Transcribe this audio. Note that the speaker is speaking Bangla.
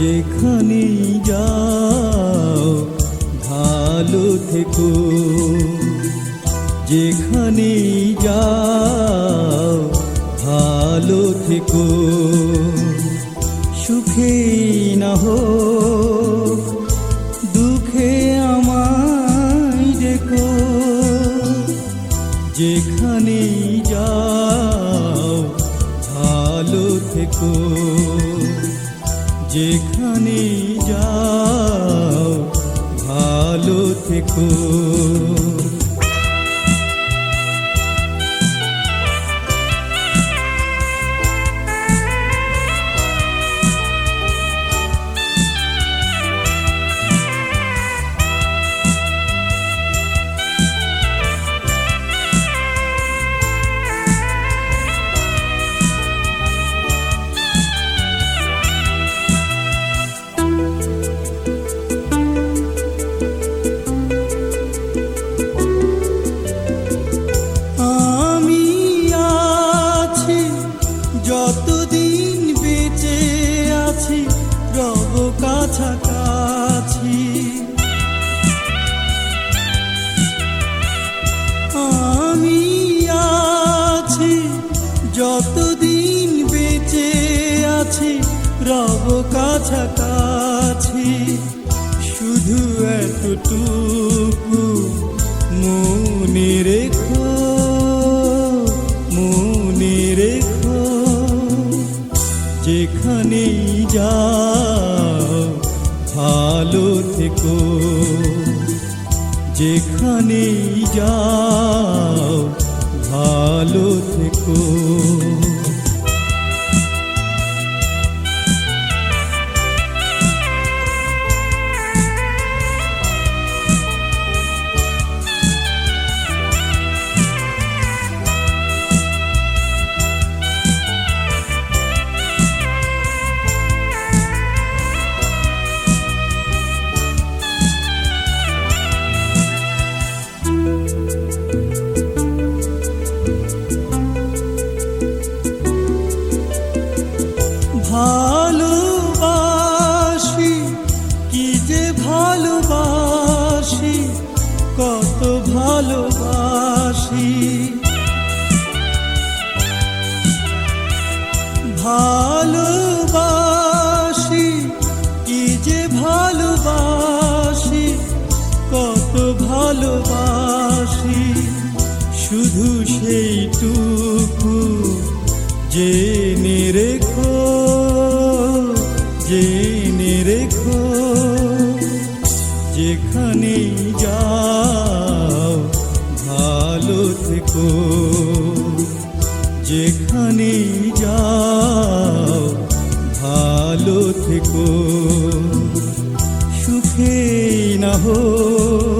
যেখানে যাও, ভালো থেকো। যেখানে যাও, ভালো থেকো। সুখে না হোক, দুঃখে আমায় দেখো যেখানে যাও, ভালো থেকো। যেখানে যাও ভালো থেকো। কাছাকাছি, শুধু এতটুকু মনে রেখো মনে রেখো যেখানে যাও ভালো থেকো। যেখানে যাও ভালো থেকো। ভালোবাসি কি যে ভালোবাসি কত ভালোবাসি। যেখানে যাও ভালো থেকো। যেখানে যাও ভালো থেকো। সুখে না হোক